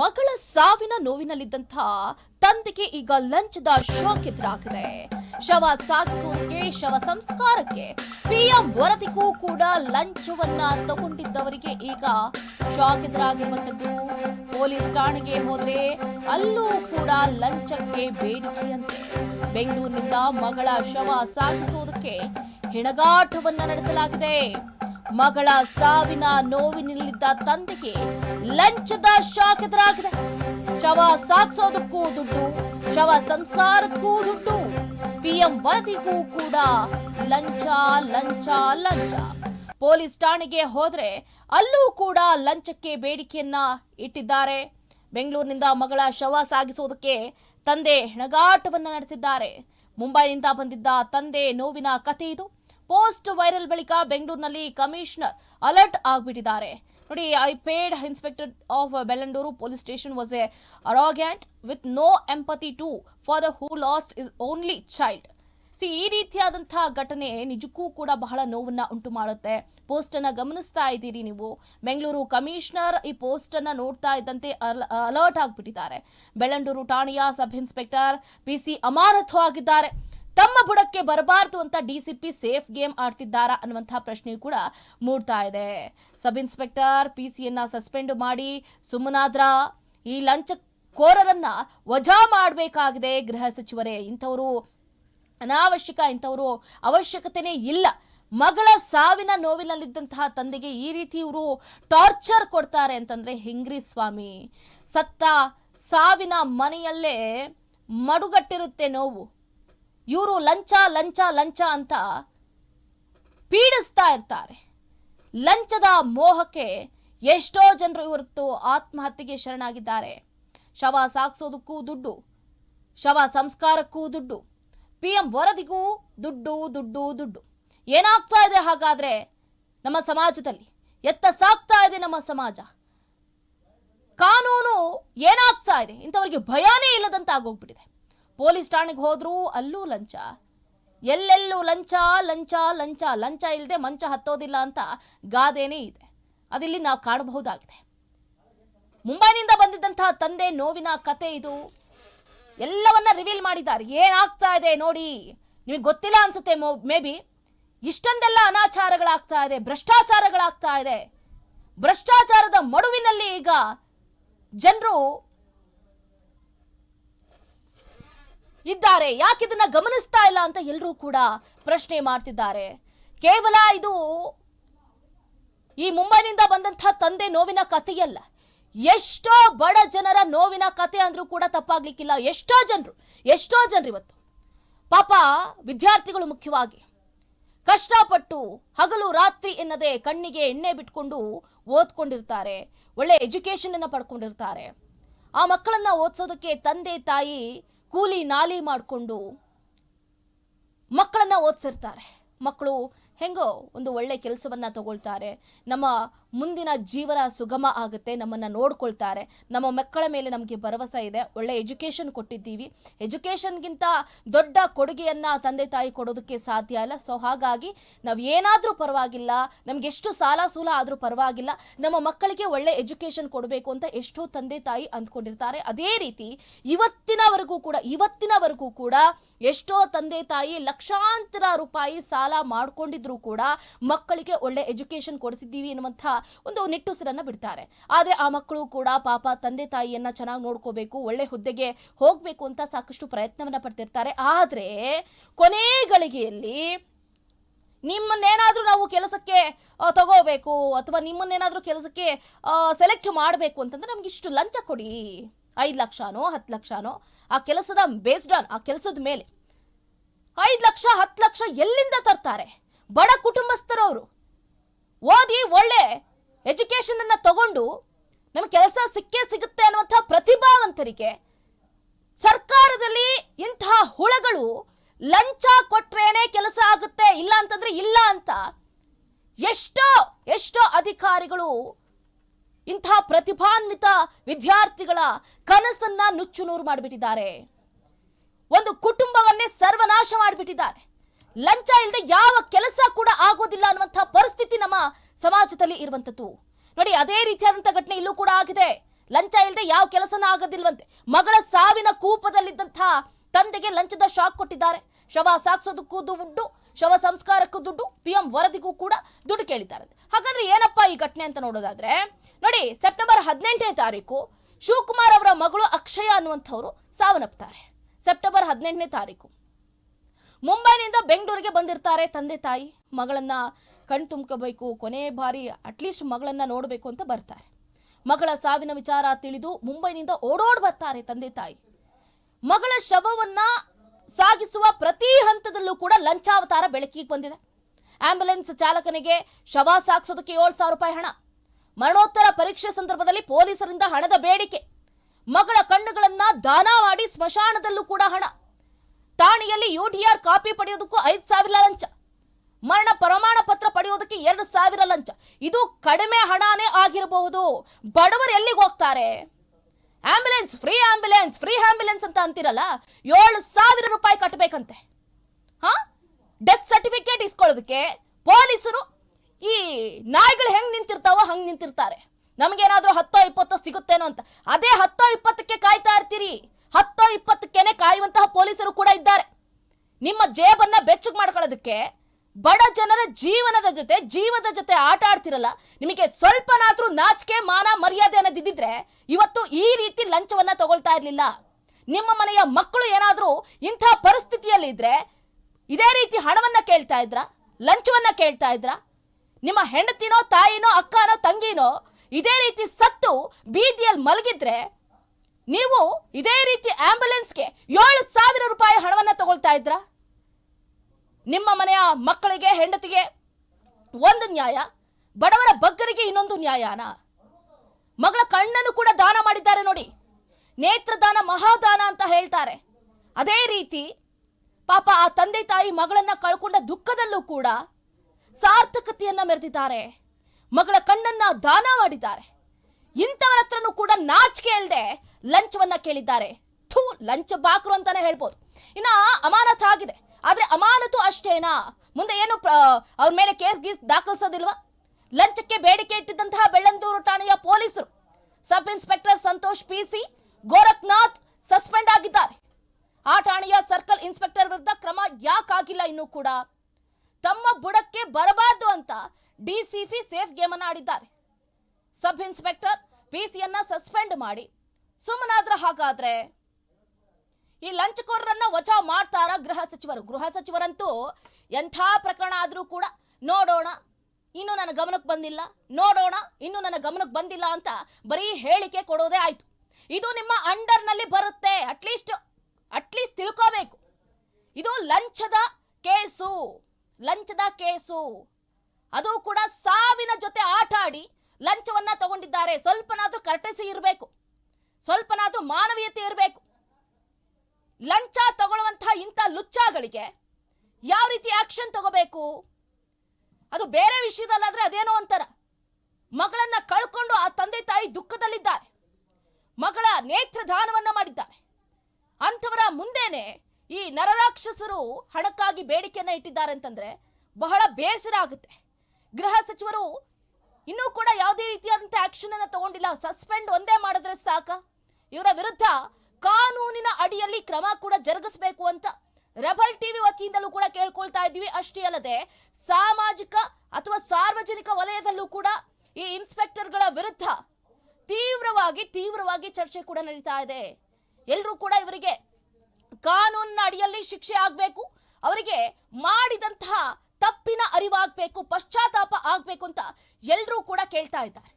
ಮಗಳ ಸಾವಿನ ನೋವಿನಲ್ಲಿದ್ದಂಥ ತಂದೆಗೆ ಈಗ ಲಂಚದ ಶಾಕ್ ಎದುರಾಗಿದೆ. ಶವ ಸಾಗಿಸುವುದಕ್ಕೆ ಶವ ಸಂಸ್ಕಾರಕ್ಕೆ ಪಿಎಂ ವರದಿಗೂ ಕೂಡ ಲಂಚವನ್ನ ತಗೊಂಡಿದ್ದವರಿಗೆ ಈಗ ಶಾಕ್ ಎದುರಾಗಿರುವಂತದ್ದು ಪೊಲೀಸ್ ಠಾಣೆಗೆ ಹೋದ್ರೆ ಅಲ್ಲೂ ಕೂಡ ಲಂಚಕ್ಕೆ ಬೇಡಿಕೆಯಂತೆ. ಬೆಂಗಳೂರಿನಿಂದ ಮಗಳ ಶವ ಸಾಗಿಸುವುದಕ್ಕೆ ಹೆಣಗಾಟವನ್ನ ನಡೆಸಲಾಗಿದೆ. ಮಗಳ ಸಾವಿನ ನೋವಿನಲ್ಲಿದ್ದ ತಂದೆಗೆ ಲಂಚದ ಶಾಕ್ ಎದುರಾಗಿದೆ. ಶವ ಸಾಗಿಸೋದಕ್ಕೂ ದುಡ್ಡು, ಶವ ಸಂಸಾರಕ್ಕೂ ದುಡ್ಡು. ಪಿಎಂ ವರದಿಗೂ ಕೂಡ ಲಂಚ ಲಂಚ ಲಂಚ. ಪೊಲೀಸ್ ಠಾಣೆಗೆ ಹೋದ್ರೆ ಅಲ್ಲೂ ಕೂಡ ಲಂಚಕ್ಕೆ ಬೇಡಿಕೆಯನ್ನ ಇಟ್ಟಿದ್ದಾರೆ. ಬೆಂಗಳೂರಿನಿಂದ ಮಗಳ ಶವ ಸಾಗಿಸೋದಕ್ಕೆ ತಂದೆ ಹೆಣಗಾಟವನ್ನ ನಡೆಸಿದ್ದಾರೆ. ಮುಂಬೈನಿಂದ ಬಂದಿದ್ದ ತಂದೆ ನೋವಿನ ಕಥೆ ಇದು. ಪೋಸ್ಟ್ ವೈರಲ್ ಬಳಿಕ ಬೆಂಗಳೂರಿನಲ್ಲಿ ಕಮಿಷನರ್ ಅಲರ್ಟ್ ಆಗಿಬಿಟ್ಟಿದ್ದಾರೆ. ನೋಡಿ I paid inspector of Bellandur police station was a arrogant with no empathy to for the who lost is only child see ಈ ರೀತಿಯಾದಂತಹ ಘಟನೆ ನಿಜಕ್ಕೂ ಕೂಡ ಬಹಳ ನೋವನ್ನ ಉಂಟು ಮಾಡುತ್ತೆ. ಪೋಸ್ಟ್ ಅನ್ನ ಗಮನಿಸ್ತಾ ಇದ್ದೀರಿ ನೀವು. ಬೆಂಗಳೂರು ಕಮಿಷನರ್ ಈ ಪೋಸ್ಟ್ ಅನ್ನ ನೋಡ್ತಾ ಇದ್ದಂತೆ ಅಲರ್ಟ್ ಆಗಿಬಿಟ್ಟಿದ್ದಾರೆ. ಬೆಳ್ಳಂಡೂರು ಠಾಣೆಯ ಸಬ್ ಇನ್ಸ್ಪೆಕ್ಟರ್ ಪಿ ಸಿ ಅಮಾನತು ಆಗಿದ್ದಾರೆ. ತಮ್ಮ ಬುಡಕ್ಕೆ ಬರಬಾರದು ಅಂತ ಡಿಸಿಪಿ ಸೇಫ್ ಗೇಮ್ ಆಡ್ತಿದ್ದಾರಾ ಅನ್ನುವಂತಹ ಪ್ರಶ್ನೆಯೂ ಕೂಡ ಮೂಡ್ತಾ ಇದೆ. ಸಬ್ ಇನ್ಸ್ಪೆಕ್ಟರ್ ಪಿ ಸಿಯನ್ನ ಸಸ್ಪೆಂಡ್ ಮಾಡಿ ಸುಮ್ಮನಾದ್ರ ಈ ಲಂಚ ಕೋರರನ್ನ ವಜಾ ಮಾಡಬೇಕಾಗಿದೆ ಗೃಹ ಸಚಿವರೇ. ಇಂಥವರು ಅನಾವಶ್ಯಕ, ಇಂಥವರು ಅವಶ್ಯಕತೆನೇ ಇಲ್ಲ. ಮಗಳ ಸಾವಿನ ನೋವಿನಲ್ಲಿದ್ದಂತಹ ತಂದೆಗೆ ಈ ರೀತಿ ಇವರು ಟಾರ್ಚರ್ ಕೊಡ್ತಾರೆ ಅಂತಂದ್ರೆ ಹೆಂಗ್ರಿ ಸ್ವಾಮಿ? ಸತ್ತ ಸಾವಿನ ಮನೆಯಲ್ಲೇ ಮಡುಗಟ್ಟಿರುತ್ತೆ ನೋವು. ಇವರು ಲಂಚ ಲಂಚ ಲಂಚ ಅಂತ ಪೀಡಿಸ್ತಾ ಇರ್ತಾರೆ. ಲಂಚದ ಮೋಹಕ್ಕೆ ಎಷ್ಟೋ ಜನರು ಇವತ್ತು ಆತ್ಮಹತ್ಯೆಗೆ ಶರಣಾಗಿದ್ದಾರೆ. ಶವ ಸಾಗಿಸೋದಕ್ಕೂ ದುಡ್ಡು, ಶವ ಸಂಸ್ಕಾರಕ್ಕೂ ದುಡ್ಡು, ಪಿ ಎಂ ವರದಿಗೂ ದುಡ್ಡು ದುಡ್ಡು ದುಡ್ಡು. ಏನಾಗ್ತಾ ಇದೆ ಹಾಗಾದರೆ ನಮ್ಮ ಸಮಾಜದಲ್ಲಿ? ಎತ್ತ ಸಾಕ್ತಾ ಇದೆ ನಮ್ಮ ಸಮಾಜ? ಕಾನೂನು ಏನಾಗ್ತಾ ಇದೆ? ಇಂಥವರಿಗೆ ಭಯಾನೇ ಇಲ್ಲದಂತ ಆಗೋಗ್ಬಿಟ್ಟಿದೆ ಪೊಲೀಸ್ ಠಾಣೆಗೆ ಹೋದ್ರೂ, ಅಲ್ಲೂ ಲಂಚ. ಎಲ್ಲೆಲ್ಲೂ ಲಂಚ ಲಂಚ ಲಂಚ ಲಂಚ ಇಲ್ಲದೆ ಮಂಚ ಹತ್ತೋದಿಲ್ಲ ಅಂತ ಗಾದೆನೇ ಇದೆ. ಅದಿಲ್ಲಿ ನಾವು ಕಾಣಬಹುದಾಗಿದೆ. ಮುಂಬೈನಿಂದ ಬಂದಿದ್ದಂತಹ ತಂದೆ ನೋವಿನ ಕತೆ ಇದು. ಎಲ್ಲವನ್ನ ರಿವೀಲ್ ಮಾಡಿದ್ದಾರೆ. ಏನಾಗ್ತಾ ಇದೆ ನೋಡಿ. ನಿಮಗೆ ಗೊತ್ತಿಲ್ಲ ಅನ್ಸುತ್ತೆ ಮೇ ಬಿ ಇಷ್ಟೊಂದೆಲ್ಲ ಅನಾಚಾರಗಳಾಗ್ತಾ ಇದೆ, ಭ್ರಷ್ಟಾಚಾರಗಳಾಗ್ತಾ ಇದೆ. ಭ್ರಷ್ಟಾಚಾರದ ಮಡುವಿನಲ್ಲಿ ಈಗ ಜನರು ಇದ್ದಾರೆ. ಯಾಕೆ ಇದನ್ನ ಗಮನಿಸ್ತಾ ಇಲ್ಲ ಅಂತ ಎಲ್ಲರೂ ಕೂಡ ಪ್ರಶ್ನೆ ಮಾಡ್ತಿದ್ದಾರೆ. ಕೇವಲ ಇದು ಈ ಮುಂಬೈನಿಂದ ಬಂದಂತಹ ತಂದೆ ನೋವಿನ ಕಥೆಯಲ್ಲ. ಎಷ್ಟೋ ಬಡ ಜನರ ನೋವಿನ ಕತೆ ಅಂದ್ರೂ ಕೂಡ ತಪ್ಪಾಗ್ಲಿಕ್ಕಿಲ್ಲ. ಎಷ್ಟೋ ಜನರು ಎಷ್ಟೋ ಜನರು ಇವತ್ತು. ಪಾಪ ವಿದ್ಯಾರ್ಥಿಗಳು ಮುಖ್ಯವಾಗಿ ಕಷ್ಟಪಟ್ಟು ಹಗಲು ರಾತ್ರಿ ಎನ್ನದೆ ಕಣ್ಣಿಗೆ ಎಣ್ಣೆ ಬಿಟ್ಕೊಂಡು ಓದ್ಕೊಂಡಿರ್ತಾರೆ. ಒಳ್ಳೆ ಎಜುಕೇಶನ್ ಅನ್ನ ಪಡ್ಕೊಂಡಿರ್ತಾರೆ. ಆ ಮಕ್ಕಳನ್ನ ಓದ್ಸೋದಕ್ಕೆ ತಂದೆ ತಾಯಿ ಕೂಲಿ ನಾಲಿ ಮಾಡಿಕೊಂಡು ಮಕ್ಕಳನ್ನ ಓದಿಸಿರ್ತಾರೆ. ಮಕ್ಕಳು ಹೆಂಗೋ ಒಂದು ಒಳ್ಳೆ ಕೆಲಸವನ್ನ ತಗೊಳ್ತಾರೆ. ನಮ್ಮ ಮುಂದಿನ ಜೀವನ ಸುಗಮ ಆಗುತ್ತೆ, ನಮ್ಮನ್ನು ನೋಡ್ಕೊಳ್ತಾರೆ. ನಮ್ಮ ಮಕ್ಕಳ ಮೇಲೆ ನಮಗೆ ಭರವಸೆ ಇದೆ. ಒಳ್ಳೆ ಎಜುಕೇಷನ್ ಕೊಟ್ಟಿದ್ದೀವಿ. ಎಜುಕೇಷನ್ಗಿಂತ ದೊಡ್ಡ ಕೊಡುಗೆಯನ್ನ ತಂದೆ ತಾಯಿ ಕೊಡೋದಕ್ಕೆ ಸಾಧ್ಯ ಇಲ್ಲ ಸೊ ಹಾಗಾಗಿ ನಾವು ಏನಾದರೂ ಪರವಾಗಿಲ್ಲ, ನಮ್ಗೆ ಎಷ್ಟು ಸಾಲ ಸೂಲ ಆದರೂ ಪರವಾಗಿಲ್ಲ, ನಮ್ಮ ಮಕ್ಕಳಿಗೆ ಒಳ್ಳೆ ಎಜುಕೇಷನ್ ಕೊಡಬೇಕು ಅಂತ ಎಷ್ಟೋ ತಂದೆ ತಾಯಿ ಅಂದ್ಕೊಂಡಿರ್ತಾರೆ. ಅದೇ ರೀತಿ ಇವತ್ತಿನವರೆಗೂ ಕೂಡ ಇವತ್ತಿನವರೆಗೂ ಕೂಡ ಎಷ್ಟೋ ತಂದೆ ತಾಯಿ ಲಕ್ಷಾಂತರ ರೂಪಾಯಿ ಸಾಲ ಮಾಡ್ಕೊಂಡಿದ್ರು ಕೂಡ ಮಕ್ಕಳಿಗೆ ಒಳ್ಳೆ ಎಜುಕೇಶನ್ ಕೊಡಿಸಿದ್ದೀವಿ ಎನ್ನುವಂಥ ಒಂದು ನಿಟ್ಟುಸಿರನ್ನು ಬಿಡ್ತಾರೆ. ಆದರೆ ಆ ಮಕ್ಕಳು ಕೂಡ ಪಾಪ ತಂದೆ ತಾಯಿಯನ್ನ ಚೆನ್ನಾಗಿ ನೋಡ್ಕೋಬೇಕು, ಒಳ್ಳೆ ಹುದ್ದೆಗೆ ಹೋಗ್ಬೇಕು ಅಂತ ಸಾಕಷ್ಟು ಪ್ರಯತ್ನವನ್ನ ಪಡ್ತಿರ್ತಾರೆ. ಆದರೆ ಕೊನೆ ಗಳಿಗೆಯಲ್ಲಿ ನಿಮ್ಮನ್ನೇನಾದ್ರೂ ನಾವು ಕೆಲಸಕ್ಕೆ ತಗೋಬೇಕು ಅಥವಾ ನಿಮ್ಮನ್ನೇನಾದರೂ ಕೆಲಸಕ್ಕೆ ಸೆಲೆಕ್ಟ್ ಮಾಡಬೇಕು ಅಂತಂದ್ರೆ ನಮ್ಗೆ ಇಷ್ಟು ಲಂಚ ಕೊಡಿ. ಐದು ಲಕ್ಷನೋ, ಹತ್ತು ಲಕ್ಷನೋ, ಆ ಕೆಲಸದ ಬೇಸ್ಡ್ ಆನ್ ಆ ಕೆಲಸದ ಮೇಲೆ ಐದು ಲಕ್ಷ, ಹತ್ತು ಲಕ್ಷ ಎಲ್ಲಿಂದ ತರ್ತಾರೆ? ಬಡ ಕುಟುಂಬಸ್ಥರವರು ಓದಿ ಒಳ್ಳೆ ಎಜುಕೇಶನ್ ಅನ್ನ ತಗೊಂಡು ನಮ್ಗೆ ಕೆಲಸ ಸಿಕ್ಕೇ ಸಿಗುತ್ತೆ ಅನ್ನುವಂತಹ ಪ್ರತಿಭಾವಂತರಿಗೆ ಸರ್ಕಾರದಲ್ಲಿ ಇಂತಹ ಹುಳಗಳು ಲಂಚ ಕೊಟ್ರೇನೆ ಕೆಲಸ ಆಗುತ್ತೆ, ಇಲ್ಲ ಅಂತಂದ್ರೆ ಇಲ್ಲ ಅಂತ ಎಷ್ಟೋ ಎಷ್ಟೋ ಅಧಿಕಾರಿಗಳು ಇಂತಹ ಪ್ರತಿಭಾನ್ವಿತ ವಿದ್ಯಾರ್ಥಿಗಳ ಕನಸನ್ನ ನುಚ್ಚು ನೂರು ಮಾಡಿಬಿಟ್ಟಿದ್ದಾರೆ. ಒಂದು ಕುಟುಂಬವನ್ನೇ ಸರ್ವನಾಶ ಮಾಡಿಬಿಟ್ಟಿದ್ದಾರೆ. ಲಂಚ ಇಲ್ಲದೆ ಯಾವ ಕೆಲಸ ಕೂಡ ಆಗೋದಿಲ್ಲ ಅನ್ನುವಂತಹ ಪರಿಸ್ಥಿತಿ ನಮ್ಮ ಸಮಾಜದಲ್ಲಿ ಇರುವಂತದ್ದು ನೋಡಿ, ಅದೇ ರೀತಿಯಾದಂತಹ ಘಟನೆ ಇಲ್ಲೂ ಕೂಡ ಆಗಿದೆ. ಲಂಚ ಇಲ್ಲದೆ ಯಾವ ಕೆಲಸನ ಆಗೋದಿಲ್ವಂತೆ. ಮಗಳ ಸಾವಿನ ಕೂಪದಲ್ಲಿದ್ದಂತಹ ತಂದೆಗೆ ಲಂಚದ ಶಾಕ್ ಕೊಟ್ಟಿದ್ದಾರೆ. ಶವ ಸಾಕ್ಸೋದಕ್ಕೂ ದುಡ್ಡು, ಶವ ಸಂಸ್ಕಾರಕ್ಕೂ ದುಡ್ಡು, ಪಿ ಎಂ ವರದಿಗೂ ಕೂಡ ದುಡ್ಡು ಕೇಳಿದ್ದಾರೆ. ಹಾಗಾದ್ರೆ ಏನಪ್ಪಾ ಈ ಘಟನೆ ಅಂತ ನೋಡೋದಾದ್ರೆ, ನೋಡಿ, ಸೆಪ್ಟೆಂಬರ್ ಹದಿನೆಂಟನೇ ತಾರೀಕು ಶಿವಕುಮಾರ್ ಅವರ ಮಗಳು ಅಕ್ಷಯ ಅನ್ನುವಂಥವ್ರು ಸಾವನ್ನಪ್ತಾರೆ ಸೆಪ್ಟೆಂಬರ್ ಹದಿನೆಂಟನೇ ತಾರೀಕು. ಮುಂಬೈನಿಂದ ಬೆಂಗಳೂರಿಗೆ ಬಂದಿರ್ತಾರೆ ತಂದೆ ತಾಯಿ. ಮಗಳನ್ನ ಕಣ್ ತುಂಬ್ಕೋಬೇಕು, ಕೊನೆ ಬಾರಿ ಅಟ್ಲೀಸ್ಟ್ ಮಗಳನ್ನ ನೋಡಬೇಕು ಅಂತ ಬರ್ತಾರೆ. ಮಗಳ ಸಾವಿನ ವಿಚಾರ ತಿಳಿದು ಮುಂಬೈನಿಂದ ಓಡೋಡ್ ಬರ್ತಾರೆ ತಂದೆ ತಾಯಿ. ಮಗಳ ಶವವನ್ನ ಸಾಗಿಸುವ ಪ್ರತಿ ಹಂತದಲ್ಲೂ ಕೂಡ ಲಂಚಾವತಾರ ಬೆಳಕಿಗೆ ಬಂದಿದೆ. ಆಂಬ್ಯುಲೆನ್ಸ್ ಚಾಲಕನಿಗೆ ಶವ ಸಾಗಿಸೋದಕ್ಕೆ ಏಳು ಸಾವಿರ ರೂಪಾಯಿ ಹಣ. ಮರಣೋತ್ತರ ಪರೀಕ್ಷೆ ಸಂದರ್ಭದಲ್ಲಿ ಪೊಲೀಸರಿಂದ ಹಣದ ಬೇಡಿಕೆ. ಮಗಳ ಕಣ್ಣುಗಳನ್ನ ದಾನ ಮಾಡಿ ಸ್ಮಶಾನದಲ್ಲೂ ಕೂಡ ಹಣ. ಠಾಣೆಯಲ್ಲಿ ಯುಟಿಆರ್ ಕಾಪಿ ಪಡೆಯೋದಕ್ಕೂ ಐದು ಸಾವಿರ ಲಂಚ. ಮರಣ ಪ್ರಮಾಣ ಪತ್ರ ಪಡೆಯೋದಕ್ಕೆ ಎರಡು ಸಾವಿರ ಲಂಚ. ಇದು ಕಡಿಮೆ ಹಣನೇ ಆಗಿರಬಹುದು. ಬಡವರು ಎಲ್ಲಿಗೆ ಹೋಗ್ತಾರೆ? Ambulance, free ambulance free ambulance ಅಂತ ಅಂತಿರಲ್ಲ, ಏಳು ಸಾವಿರ ರೂಪಾಯಿ ಕಟ್ಟಬೇಕಂತೆ ಹಾ? ಡೆತ್ ಸರ್ಟಿಫಿಕೇಟ್ ಇಸ್ಕೊಳ್ಳೋದಕ್ಕೆ ಪೊಲೀಸರು ಈ ನಾಯಿಗಳು ಹೆಂಗ್ ನಿಂತಿರ್ತಾವೋ ಹಂಗ್ ನಿಂತಿರ್ತಾರೆ. ನಮಗೇನಾದರೂ ಹತ್ತೋ ಇಪ್ಪತ್ತೋ ಸಿಗುತ್ತೇನೋ ಅಂತ. ಅದೇ ಹತ್ತೋ ಇಪ್ಪತ್ತಕ್ಕೆ ಕಾಯ್ತಾ ಇರ್ತೀರಿ. ಹತ್ತೋ ಇಪ್ಪತ್ತಕ್ಕೆನೆ ಕಾಯುವಂತಹ ಪೊಲೀಸರು ಕೂಡ ಇದ್ದಾರೆ. ನಿಮ್ಮ ಜೇಬನ್ನ ಬೆಚ್ಚಗ್ ಮಾಡ್ಕೊಳ್ಳೋದಕ್ಕೆ ಬಡ ಜನರ ಜೀವನದ ಜೊತೆ, ಜೀವದ ಜೊತೆ ಆಟ ಆಡ್ತಿರಲ್ಲ, ನಿಮಗೆ ಸ್ವಲ್ಪನಾದ್ರೂ ನಾಚಿಕೆ, ಮಾನ, ಮರ್ಯಾದೆ ಅನ್ನೋದಿದ್ದಿದ್ರೆ ಇವತ್ತು ಈ ರೀತಿ ಲಂಚವನ್ನ ತಗೊಳ್ತಾ ಇರ್ಲಿಲ್ಲ. ನಿಮ್ಮ ಮನೆಯ ಮಕ್ಕಳು ಏನಾದ್ರೂ ಇಂಥ ಪರಿಸ್ಥಿತಿಯಲ್ಲಿ ಇದ್ರೆ ಇದೇ ರೀತಿ ಹಣವನ್ನ ಕೇಳ್ತಾ ಇದ್ರ? ಲಂಚವನ್ನ ಕೇಳ್ತಾ ಇದ್ರ? ನಿಮ್ಮ ಹೆಂಡತಿನೋ, ತಾಯಿನೋ, ಅಕ್ಕನೋ, ತಂಗಿನೋ ಇದೇ ರೀತಿ ಸತ್ತು ಬೀದಿಯಲ್ಲಿ ಮಲಗಿದ್ರೆ ನೀವು ಇದೇ ರೀತಿ ಆಂಬ್ಯುಲೆನ್ಸ್ಗೆ ಏಳು ಸಾವಿರ ರೂಪಾಯಿ ಹಣವನ್ನು ತಗೊಳ್ತಾ ಇದ್ರ? ನಿಮ್ಮ ಮನೆಯ ಮಕ್ಕಳಿಗೆ, ಹೆಂಡತಿಗೆ ಒಂದು ನ್ಯಾಯ, ಬಡವರ ಬಗ್ಗರಿಗೆ ಇನ್ನೊಂದು ನ್ಯಾಯನ? ಮಗಳ ಕಣ್ಣನ್ನು ಕೂಡ ದಾನ ಮಾಡಿದ್ದಾರೆ ನೋಡಿ. ನೇತ್ರದಾನ ಮಹಾದಾನ ಅಂತ ಹೇಳ್ತಾರೆ. ಅದೇ ರೀತಿ ಪಾಪ ಆ ತಂದೆ ತಾಯಿ ಮಗಳನ್ನ ಕಳ್ಕೊಂಡ ದುಃಖದಲ್ಲೂ ಕೂಡ ಸಾರ್ಥಕತೆಯನ್ನ ಮೆರೆದಿದ್ದಾರೆ. ಮಗಳ ಕಣ್ಣನ್ನ ದಾನ ಮಾಡಿದ್ದಾರೆ. ಇಂಥವರ ಹತ್ರನೂ ಕೂಡ ನಾಚಿಕೆ ಇಲ್ಲದೆ ಲಂಚವನ್ನ ಕೇಳಿದ್ದಾರೆ. ಥೂ, ಲಂಚ ಬಾಕ್ರು ಅಂತಾನೆ ಹೇಳ್ಬೋದು. ಇನ್ನ ಅಮಾನತ್ ಆಗಿದೆ. ಆದ್ರೆ ಅಮಾನತು ಅಷ್ಟೇನಾ? ಮುಂದೆ ಏನು ಅವ್ರ ಮೇಲೆ ಕೇಸ್ ಗೀಸ್ ದಾಖಲಿಸೋದಿಲ್ವಾ? ಲಂಚಕ್ಕೆ ಬೇಡಿಕೆ ಇಟ್ಟಿದ್ದಂತಹ ಬೆಳ್ಳಂದೂರು ಠಾಣೆಯ ಪೊಲೀಸರು. Sub inspector Santosh P C, Gorakhnath suspend ಆಗಿದ್ದಾರೆ. ಆ ಠಾಣೆಯ ಸರ್ಕಲ್ ಇನ್ಸ್ಪೆಕ್ಟರ್ ವಿರುದ್ಧ ಕ್ರಮ ಯಾಕಾಗಿಲ್ಲ ಇನ್ನೂ ಕೂಡ? ತಮ್ಮ ಬುಡಕ್ಕೆ ಬರಬಾರದು ಅಂತ ಡಿಸಿಪಿ ಸೇಫ್ ಗೇಮ್ ಅನ್ನ ಆಡಿದ್ದಾರೆ. ಸಬ್ ಇನ್ಸ್ಪೆಕ್ಟರ್ ಪಿ ಪಿಸಿಯನ್ನ ಸಸ್ಪೆಂಡ್ ಮಾಡಿ ಸುಮ್ಮನಾದ್ರ ಹಾಗಾದ್ರೆ? ಈ ಲಂಚಕೋರರನ್ನ ವಜಾ ಮಾಡ್ತಾರ ಗೃಹ ಸಚಿವರು. ಗೃಹ ಸಚಿವರಂತೂ ಎಂಥ ಪ್ರಕರಣ ಆದರೂ ಕೂಡ ನೋಡೋಣ. ಇನ್ನು ನನ್ನ ಗಮನಕ್ಕೆ ಬಂದಿಲ್ಲ. ನೋಡೋಣ, ಇನ್ನು ನನ್ನ ಗಮನಕ್ಕೆ ಬಂದಿಲ್ಲ ಅಂತ ಬರೀ ಹೇಳಿಕೆ ಕೊಡೋದೇ ಆಯ್ತು. ಇದು ನಿಮ್ಮ ಅಂಡರ್ನಲ್ಲಿ ಬರುತ್ತೆ. ಅಟ್ಲೀಸ್ಟ್ ಅಟ್ಲೀಸ್ಟ್ ತಿಳ್ಕೋಬೇಕು. ಇದು ಲಂಚದ ಕೇಸು. ಲಂಚದ ಕೇಸು. ಅದು ಕೂಡ ಸಾವಿನ ಜೊತೆ ಆಟ ಆಡಿ ಲಂಚವನ್ನ ತಗೊಂಡಿದ್ದಾರೆ. ಸ್ವಲ್ಪನಾದ್ರೂ ಕರ್ಟಸಿ ಇರಬೇಕು. ಸ್ವಲ್ಪನಾದ್ರೂ ಮಾನವೀಯತೆ ಇರಬೇಕು. ಲಂಚ ತಗೊಳ್ಳುವಂತಹ ಇಂಥ ಲುಚ್ಚಾಗಳಿಗೆ ಯಾವ ರೀತಿ ಆಕ್ಷನ್ ತಗೋಬೇಕು? ಅದು ಬೇರೆ ವಿಷಯದಲ್ಲಾದ್ರೆ ಅದೇನೋ ಒಂಥರ. ಮಗಳನ್ನ ಕಳ್ಕೊಂಡು ಆ ತಂದೆ ತಾಯಿ ದುಃಖದಲ್ಲಿದ್ದಾರೆ. ಮಗಳ ನೇತ್ರದಾನವನ್ನ ಮಾಡಿದ್ದಾರೆ. ಅಂಥವರ ಮುಂದೆನೆ ಈ ನರರಾಕ್ಷಸರು ಹಣಕ್ಕಾಗಿ ಬೇಡಿಕೆಯನ್ನ ಇಟ್ಟಿದ್ದಾರೆ ಅಂತಂದ್ರೆ ಬಹಳ ಬೇಸರ ಆಗುತ್ತೆ. ಗೃಹ ಸಚಿವರು ಇನ್ನೂ ಕೂಡ ಯಾವುದೇ ರೀತಿಯಾದಂಥ ಆಕ್ಷನ್ ಅನ್ನ ತಗೊಂಡಿಲ್ಲ. ಸಸ್ಪೆಂಡ್ ಒಂದೇ ಮಾಡಿದ್ರೆ ಸಾಕ. ಇವರ ವಿರುದ್ಧ ಕಾನೂನಿನ ಅಡಿಯಲ್ಲಿ ಕ್ರಮ ಕೂಡ ಜರುಗಿಸಬೇಕು ಅಂತ ರೆಬಲ್ ಟಿವಿ ವತಿಯಿಂದಲೂ ಕೂಡ ಕೇಳ್ಕೊಳ್ತಾ ಇದ್ದೀವಿ. ಅಷ್ಟೇ ಅಲ್ಲದೆ ಸಾಮಾಜಿಕ ಅಥವಾ ಸಾರ್ವಜನಿಕ ವಲಯದಲ್ಲೂ ಕೂಡ ಈ ಇನ್ಸ್ಪೆಕ್ಟರ್ಗಳ ವಿರುದ್ಧ ತೀವ್ರವಾಗಿ ತೀವ್ರವಾಗಿ ಚರ್ಚೆ ಕೂಡ ನಡೀತಾ ಇದೆ. ಎಲ್ಲರೂ ಕೂಡ ಇವರಿಗೆ ಕಾನೂನಿನ ಅಡಿಯಲ್ಲಿ ಶಿಕ್ಷೆ ಆಗಬೇಕು, ಅವರಿಗೆ ಮಾಡಿದಂತಹ ತಪ್ಪಿನ ಅರಿವಾಗಬೇಕು, ಪಶ್ಚಾತ್ತಾಪ ಆಗಬೇಕು ಅಂತ ಎಲ್ಲರೂ ಕೂಡ ಕೇಳ್ತಾ ಇದ್ದಾರೆ.